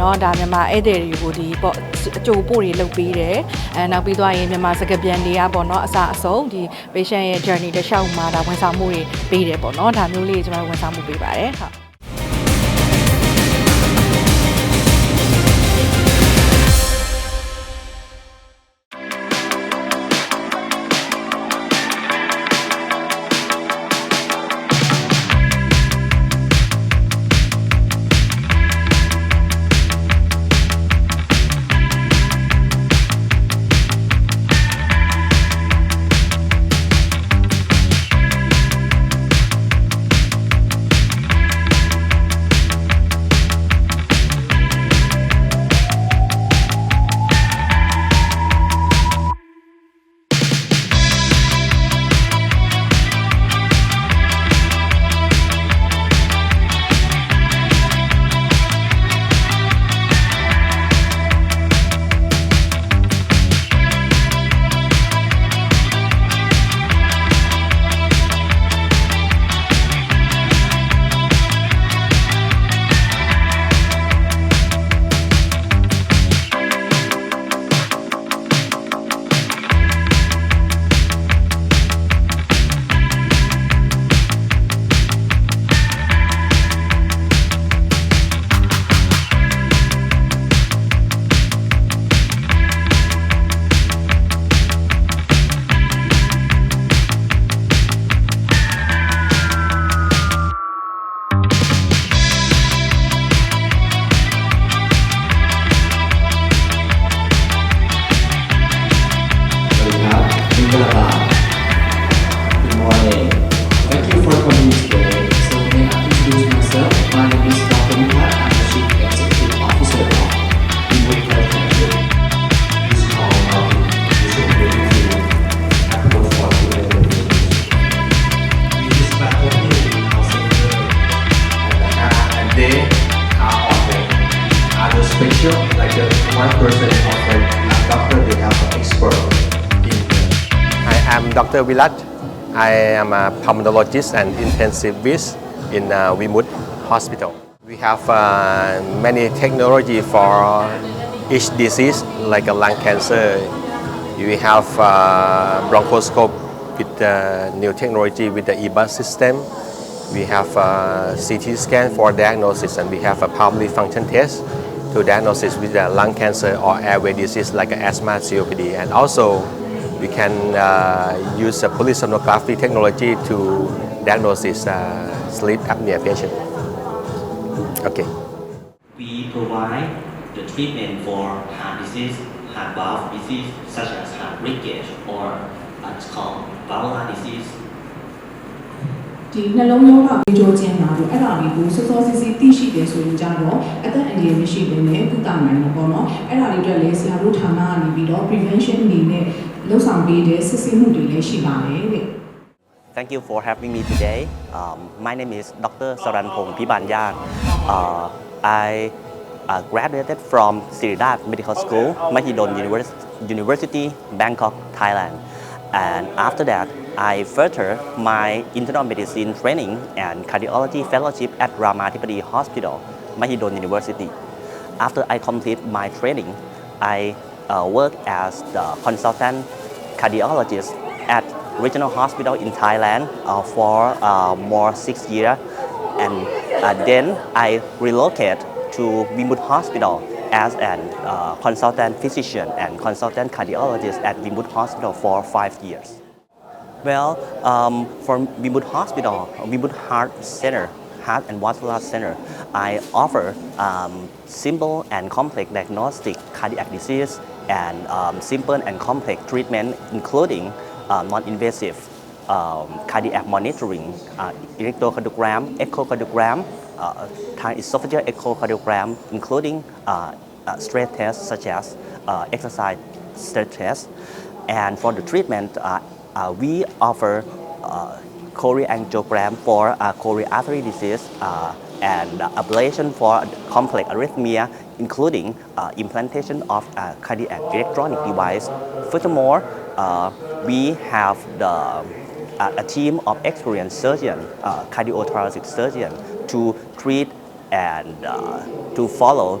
နော်ဒါမြန်မာဧည့်သည်တွေကိုဒီပေါ့အကြိုပို့တွေလုပ်ပေးတယ်အဲနောက်ပြီးသွားရင်မြန်မာစကားပြန်တွေကပေါ့နော်အစအဆုံးဒီ patient ရဲ့ journey တစ်လျှောက်မှာဒါဝန်ဆောင်မှုတွေပေးတယ်ပေါ့နော်ဒါမျိုးလေးကျွန်တော်တို့ဝန်ဆောင်မှုပေးပါတယ်ဟုတ် special like the one person offered not doctor they have an expert in the I am Dr. Vilat. I am a pulmonologist and intensivist in uh, Hospital. We have uh, many technology for each disease, like a lung cancer. We have uh, bronchoscope with uh, new technology with the EBA system. We have uh, CT scan for diagnosis, and we have a pulmonary function test to diagnosis with the lung cancer or airway disease like asthma, COPD, and also we can uh, use a polysomnography technology to diagnose uh, sleep apnea patient. Okay. We provide the treatment for heart disease, heart valve disease, such as heart breakage or what's called valvular disease. ဒီနှလုံးရောဂါပြေးကြောခြင်းလာတော့အဲ့ဒါလေးကိုစောစောစီးစီးသိရှိတယ်ဆိုရင်ကြတော့အသက်အန္တရာယ်မရှိဘဲနဲ့ကုသနိုင်မှာပေါ့နော်အဲ့ဒါလေးအတွက်လည်းဆရာတို့ဌာနကနေပြီးတော့ prevention အနေနဲ့လှုပ်ဆောင်ပေးတဲ့စစ်ဆေးမှုတွေလည်းရှိပါတယ်တဲ့ Thank you for having me today. Um, my name is Dr. Saranpong Pibanyan. Uh, I uh, graduated from Siridat Medical School, Mahidol Univers- University, Bangkok, Thailand. And after that, I further my internal medicine training and cardiology fellowship at Ramatipadi Hospital, Mahidol University. After I complete my training, I uh, work as the consultant cardiologist at regional hospital in Thailand uh, for uh, more six years, and uh, then I relocate to Wimut Hospital as an uh, consultant physician and consultant cardiologist at Wimut Hospital for five years. Well, um, for Wimut Hospital, Wimut Heart Center, Heart and Vascular Center, I offer um, simple and complex diagnostic cardiac disease and um, simple and complex treatment, including uh, non-invasive um, cardiac monitoring, uh, electrocardiogram, echocardiogram, uh, thigh esophageal echocardiogram, including uh, uh, stress tests such as uh, exercise stress tests. And for the treatment, uh, uh, we offer uh, coronary angiogram for uh, coronary artery disease uh, and ablation for complex arrhythmia, including uh, implantation of cardiac electronic device. Furthermore, uh, we have the uh, a team of experienced surgeon, uh, cardiothoracic surgeon, to treat and uh, to follow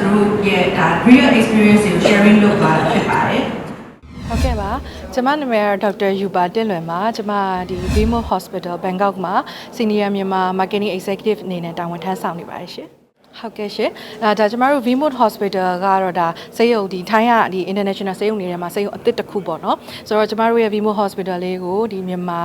သူတို့ရဲ့ဒါ real experience ကို sharing လုပ်သွားတာဖြစ်ပါတယ်ဟုတ်ကဲ့ပါကျမနာမည်ကတော့ဒေါက်တာယူပါတင့်လွင်ပါကျမဒီ Vimo Hospital Bangkok မှာ Senior မြန်မာ Marketing Executive အနေနဲ့တာဝန်ထမ်းဆောင်နေပါတယ်ရှင် ဟုတ်ကဲ့ရှင်အဲဒါကျမတို့ Vimot Hospital ကတော့ဒါစေယုံဒီထိုင်းကဒီ international စေယုံတွေထဲမှာစေယုံအသစ်တစ်ခုပေါ့နော်ဆိုတော့ကျမတို့ရဲ့ Vimot Hospital လေးကိုဒီမြန်မာ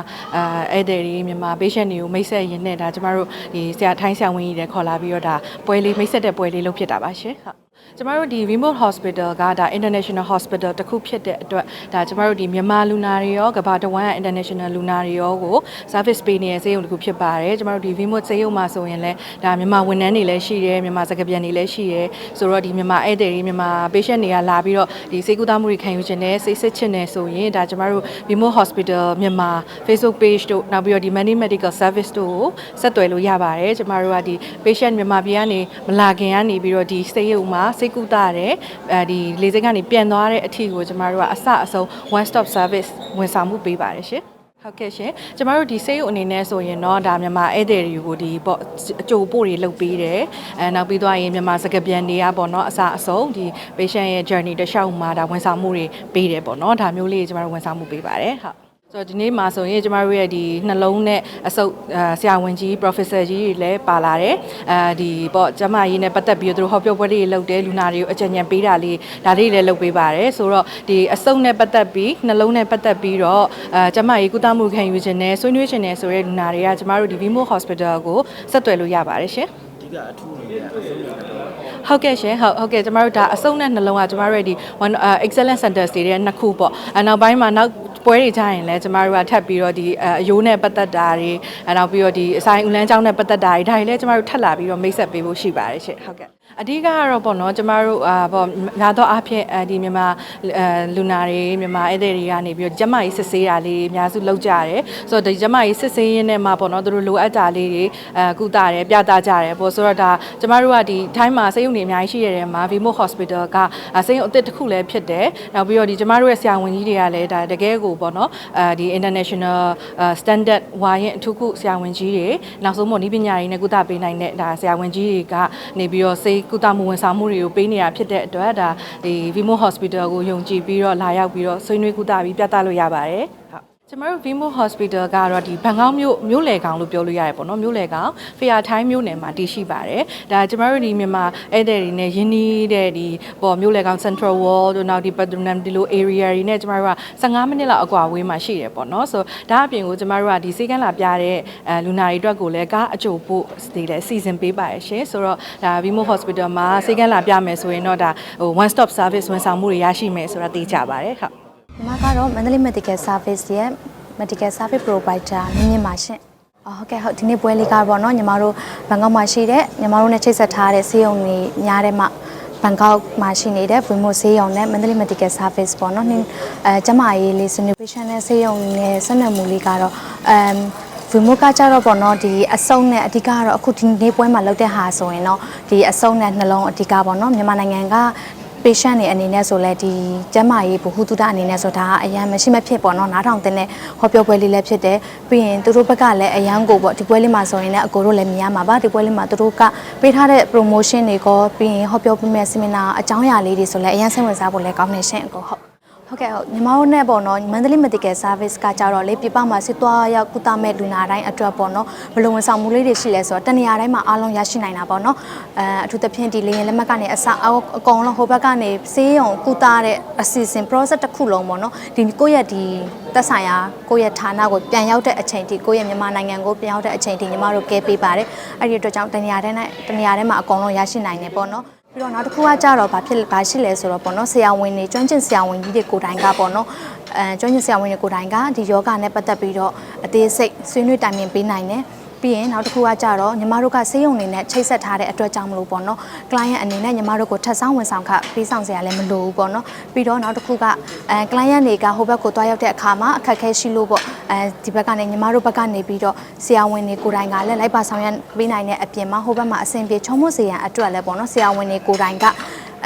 အဲဧည့်သည်တွေမြန်မာ patient တွေကိုမိတ်ဆက်ရင်းနဲ့ဒါကျမတို့ဒီဆရာထိုင်းဆရာဝန်ကြီးတွေခေါ်လာပြီးတော့ဒါပွဲလေးမိတ်ဆက်တဲ့ပွဲလေးလုပ်ဖြစ်တာပါရှင်ဟုတ် ကျမတို့ဒီ Remote Hospital ကဒါ International Hospital တစ်ခုဖြစ်တဲ့အတွက်ဒါကျမတို့ဒီမြန်မာလူနာတွေရောကမ္ဘာတစ်ဝန်း International လူနာတွေရောကို service ပေးနေတဲ့ဆေးရုံတစ်ခုဖြစ်ပါတယ်ကျမတို့ဒီ Remote ဆေးရုံမှာဆိုရင်လည်းဒါမြန်မာဝန်ထမ်းတွေလည်းရှိတယ်မြန်မာစကားပြန်တွေလည်းရှိတယ်ဆိုတော့ဒီမြန်မာဧည့်သည်တွေမြန်မာ patient တွေကလာပြီးတော့ဒီဆေးကုသမှုတွေခံယူခြင်းနဲ့စိတ်စစ်ခြင်းနဲ့ဆိုရင်ဒါကျမတို့ Remote Hospital မြန်မာ Facebook page တို့နောက်ပြီးတော့ဒီ Money Medical Service တို့ကိုဆက်သွယ်လို့ရပါတယ်ကျမတို့ကဒီ patient မြန်မာပြည်ကနေမလာခင်ကနေပြီးတော့ဒီဆေးရုံမှာစိတ်ကုသရတယ်အဲဒီလေစိတ်ကနေပြန်သွားတဲ့အထီကိုကျမတို့ကအစအဆုံး one stop service ဝန်ဆောင်မှုပေးပါတယ်ရှင်ဟုတ်ကဲ့ရှင်ကျမတို့ဒီဆေးရုံအနေနဲ့ဆိုရင်တော့ဒါမြန်မာဧည့်သည်တွေကိုဒီပေါ့အကြိုပို့တွေလုပ်ပေးတယ်အဲနောက်ပြီးသွားရင်မြန်မာစကားပြန်တွေကပေါ့နော်အစအဆုံးဒီ patient ရဲ့ journey တစ်လျှောက်မှာဒါဝန်ဆောင်မှုတွေပေးတယ်ပေါ့နော်ဒါမျိုးလေးကျမတို့ဝန်ဆောင်မှုပေးပါတယ်ဟုတ် ဆိုတော့ဒီနေ့မှာဆိုရင်ကျမတို့ရဲ့ဒီနှလုံးနဲ့အစုပ်ဆရာဝန်ကြီး professor ကြီးတွေလည်းပါလာတယ်အဲဒီပေါ့ကျမကြီးနဲ့ပတ်သက်ပြီးတော့သူတို့ဟောပြောပွဲတွေလုပ်တယ်လူနာတွေကိုအကြံဉာဏ်ပေးတာလေးဒါလေးလည်းလုပ်ပေးပါတယ်ဆိုတော့ဒီအစုပ်နဲ့ပတ်သက်ပြီးနှလုံးနဲ့ပတ်သက်ပြီးတော့အဲကျမကြီးကုသမှုခံယူခြင်းနဲ့ဆွေးနွေးခြင်းနဲ့ဆိုတဲ့လူနာတွေကကျမတို့ဒီ Vimo Hospital ကိုဆက်သွယ်လို့ရပါတယ်ရှင်ဟုတ်ကဲ့ရှင်ဟုတ်ဟုတ်ကဲ့ကျမတို့ဒါအစုံနဲ့နှလုံးကကျမတို့ရဲ့ဒီ one uh, excellent centers တွေရဲ့နှစ်ခုပေါ့အနောက်ပိုင်းမှာနောက် ပွဲတွေကြရင်လည်းကျမတို့ကထပ်ပြီးတော့ဒီအအယိုးနဲ့ပတ်သက်တာတွေအနောက်ပြီးတော့ဒီအဆိုင်ဦးလန်းကျောင်းနဲ့ပတ်သက်တာတွေဒါတွေလည်းကျမတို့ထပ်လာပြီးတော့မိတ်ဆက်ပေးဖို့ရှိပါတယ်ရှင်ဟုတ်ကဲ့ အဓိကကတော့ပေါ့နော်ကျမတို့အာပေါ့များသောအားဖြင့်အဲဒီမြန်မာအဲလူနာတွေမြန်မာဧည့်သည်တွေကနေပြီးတော့ကျမကြီးစစ်ဆေးတာလေးအများစုလုပ်ကြတယ်ဆိုတော့ဒီကျမကြီးစစ်ဆေးရင်းနဲ့မှပေါ့နော်သူတို့လိုအပ်တာလေးတွေအဲကုသတယ်ပြသကြတယ်ပေါ့ဆိုတော့ဒါကျမတို့ကဒီထိုင်းမှာဆေးရုံတွေအများကြီးရှိရတယ်မှာ Vimo Hospital ကဆေးရုံအသစ်တစ်ခုလည်းဖြစ်တယ်နောက်ပြီးတော့ဒီကျမတို့ရဲ့ဆရာဝန်ကြီးတွေကလည်းဒါတကယ်ကိုပေါ့နော်အဲဒီ international standard ဝါရင်အထူးကုဆရာဝန်ကြီးတွေနောက်ဆုံးမို့ဤပညာရေးနဲ့ကုသပေးနိုင်တဲ့ဒါဆရာဝန်ကြီးတွေကနေပြီးတော့ဆေးကုသမှုဝန်ဆောင်မှုတွေကိုပေးနေတာဖြစ်တဲ့အတွက်ဒါဒီ Vimo Hospital ကိုယုံကြည်ပြီးတော့လာရောက်ပြီးတော့ဆွေးနွေးကုသပြီးပြသလို့ရပါတယ်ဟုတ် ကျမတို့ Vimo Hospital ကတော့ဒီဘန်ကောက်မြို့မြို့လယ်ကောင်လို့ပြောလို့ရတယ်ပေါ့နော်မြို့လယ်ကောင်ဖီယာထိုင်းမြို့နယ်မှာတည်ရှိပါတယ်ဒါကျမတို့ဒီမြန်မာဧည့်သည်တွေနဲ့ယင်းနီးတဲ့ဒီပေါ်မြို့လယ်ကောင် Central Wall တို့နောက်ဒီ Patronum ဒီလို area တွေနဲ့ကျမတို့က15မိနစ်လောက်အကွာဝေးမှာရှိတယ်ပေါ့နော်ဆိုဒါအပြင်ကိုကျမတို့ကဒီစေကန်းလာပြတဲ့အဲလူနာတွေအတွက်ကိုလည်းကားအကြိုပို့တွေလည်းစီစဉ်ပေးပါတယ်ရှင်ဆိုတော့ဒါ Vimo Hospital မှာစေကန်းလာပြမယ်ဆိုရင်တော့ဒါဟို one stop service ဝန်ဆောင်မှုတွေရရှိမယ်ဆိုတာသိကြပါတယ်ဟုတ်ဒီ မှာကတော့ Mandalay Medical Service ရဲ့ Medical Service Provider မြင့်မြင့်ပါရှင်။အော်ဟုတ်ကဲ့ဟုတ်ဒီနေ့ပွဲလေးကားပေါ့နော်ညီမတို့ဘန်ကောက်မှာရှိတဲ့ညီမတို့နဲ့ချိတ်ဆက်ထားတဲ့ဆေးရုံတွေများတဲ့မှာဘန်ကောက်မှာရှိနေတဲ့ဝီမိုဆေးရုံနဲ့ Mandalay Medical Service ပေါ့နော်။နင်းအဲကျမရေးလေး Solution နဲ့ဆေးရုံနဲ့ဆက်နွယ်မှုလေးကတော့အမ်ဝီမိုကကြတော့ပေါ့နော်ဒီအစုံနဲ့အဓိကကတော့အခုဒီနေ့ပွဲမှာလောက်တဲ့ဟာဆိုရင်တော့ဒီအစုံနဲ့နှလုံးအဓိကပေါ့နော်မြန်မာနိုင်ငံက patient တွေအနေနဲ့ဆိုလဲဒီကျန်းမာရေးဗဟုသုတအနေနဲ့ဆိုဒါကအရန်မရှိမဖြစ်ပေါ့နော်နားထောင်တဲ့နဲ့ဟောပြောပွဲလေးလည်းဖြစ်တယ်ပြီးရင်သူတို့ဘက်ကလည်းအရန်ကိုပေါ့ဒီပွဲလေးမှာဆိုရင်လည်းအကိုတို့လည်းမြင်ရမှာပါဒီပွဲလေးမှာသူတို့ကပေးထားတဲ့ promotion တွေကိုပြီးရင်ဟောပြောပေးမဲ့ seminar အကြောင်းအရာလေးတွေဆိုလဲအရန်စိတ်ဝင်စားဖို့လည်းကောင်းနေရှင်အကိုဟုတ် ဟုတ်ကဲ့ဟုတ်ညီမတို့နဲ့ပေါ့နော် Mandalay Medical Service ကကြတော့လေပြပမှာစစ်သွားရောက်ကုသမဲ့လူနာတိုင်းအတွက်ပေါ့နော်ဘယ်လိုဝန်ဆောင်မှုလေးတွေရှိလဲဆိုတော့တနေရာတိုင်းမှာအားလုံးရရှိနိုင်တာပေါ့နော်အဲအထူးသဖြင့်ဒီလေရင်လက်မှတ်ကနေအစအအကုန်လုံးဟိုဘက်ကနေဆေးရုံကုသတဲ့အစီအစဉ် process တစ်ခုလုံးပေါ့နော်ဒီကိုယ့်ရဲ့ဒီသက်ဆိုင်ရာကိုယ့်ရဲ့ဌာနကိုပြန်ရောက်တဲ့အချိန်ထိကိုယ့်ရဲ့မြန်မာနိုင်ငံကိုပြန်ရောက်တဲ့အချိန်ထိညီမတို့ကဲပေးပါတယ်အဲ့ဒီအတွက်ကြောင့်တနေရာတိုင်းတနေရာတိုင်းမှာအကုန်လုံးရရှိနိုင်တယ်ပေါ့နော် ပြီးတော့နောက်တစ်ခုကကြတော့ဘာဖြစ်ဘာရှိလဲဆိုတော့ပေါ့နော်ဆရာဝန်တွေကျွမ်းကျင်ဆရာဝန်ကြီးတွေကိုယ်တိုင်ကပေါ့နော်အဲကျွမ်းကျင်ဆရာဝန်တွေကိုယ်တိုင်ကဒီယောဂနဲ့ပတ်သက်ပြီးတော့အသေးစိတ်ဆွေးနွေးတိုင်ပင်ပေးနိုင်တယ် ပြီးရင်နောက်တစ်ခုကကြတော့ညီမတို့ကဆေးရုံနေနဲ့ချိတ်ဆက်ထားတဲ့အတွက်ကြောင့်မလို့ပေါ့နော် client အနေနဲ့ညီမတို့ကိုထပ်ဆောင်ဝန်ဆောင်ခပေးဆောင်စရာလည်းမလိုဘူးပေါ့နော်ပြီးတော့နောက်တစ်ခုကအဲ client တွေကဟိုဘက်ကိုတွားရောက်တဲ့အခါမှာအခက်အခဲရှိလို့ပေါ့အဲဒီဘက်ကနေညီမတို့ဘက်ကနေပြီးတော့ဆရာဝန်တွေကိုယ်တိုင်ကလည်းလိုက်ပါဆောင်ရွက်ပေးနိုင်တဲ့အပြင်မှာဟိုဘက်မှာအဆင်ပြေချုံးမစေရန်အတွက်လည်းပေါ့နော်ဆရာဝန်တွေကိုယ်တိုင်က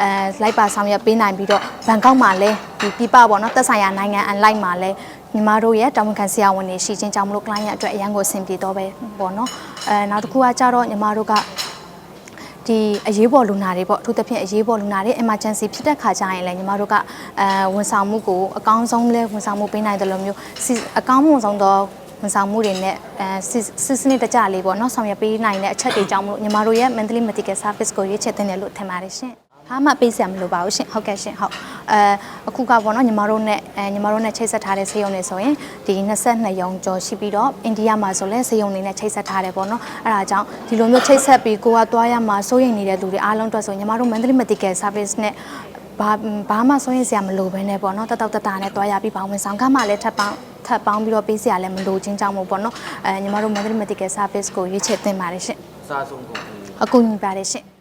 အဲလိုက်ပါဆောင်ရွက်ပေးနိုင်ပြီးတော့ဘန်ကောက်မှာလည်းဒီပြပပေါ့နော်သက်ဆိုင်ရာနိုင်ငံအလိုက်မှာလည်း ညီမတို့ရဲ့တာဝန်ခံဆရာဝန်တွေရှိချင်းကြောင့်မလို့ client အတွက်အရန်ကိုအဆင်ပြေတော့ပဲပေါ့နော်အဲနောက်တစ်ခုကကြတော့ညီမတို့ကဒီအရေးပေါ်လူနာတွေပေါ့အထူးသဖြင့်အရေးပေါ်လူနာတွေ emergency ဖြစ်တဲ့ခါကျရင်လည်းညီမတို့ကအဲဝန်ဆောင်မှုကိုအကောင်းဆုံးလဲဝန်ဆောင်မှုပေးနိုင်တယ်လို့မျိုးစီအကောင်းမှုဆုံးသောဝန်ဆောင်မှုတွေနဲ့အဲစစ်စစ်စနစ်တကျလေးပေါ့နော်ဆောင်ရွက်ပေးနိုင်တဲ့အချက်တွေကြောင့်မလို့ညီမတို့ရဲ့ mentally medical service ကိုရွေးချယ်တင်တယ်လို့ထင်ပါတယ်ရှင်။ဘာမှပေးစရာမလိုပါဘူးရှင်ဟုတ်ကဲ့ရှင်ဟုတ် အဲအခုကပေါ့နော်ညီမတို့နဲ့အဲညီမတို့နဲ့ချိတ်ဆက်ထားတဲ့ဆေးရုံတွေဆိုရင်ဒီ22ရုံကျော်ရှိပြီးတော့အိန္ဒိယမှာဆိုလဲဆေးရုံတွေနဲ့ချိတ်ဆက်ထားတယ်ပေါ့နော်အဲဒါကြောင့်ဒီလိုမျိုးချိတ်ဆက်ပြီးကိုကသွားရမှာစိုးရိမ်နေတဲ့လူတွေအားလုံးအတွက်ဆိုညီမတို့ mentally medical service နဲ့ဘာဘာမှစိုးရိမ်စရာမလိုဘဲနဲ့ပေါ့နော်တတောက်တတာနဲ့သွားရပြီးပါဝင်ဆောင်ခါမှလည်းထပ်ပေါင်းထပ်ပေါင်းပြီးတော့ပေးစရာလည်းမလိုချင်းကြောင့်မို့ပေါ့နော်အဲညီမတို့ mentally medical service ကိုရွေးချယ်သင့်ပါတယ်ရှင်အစားဆုံးကုန်အကူညီပါတယ်ရှင်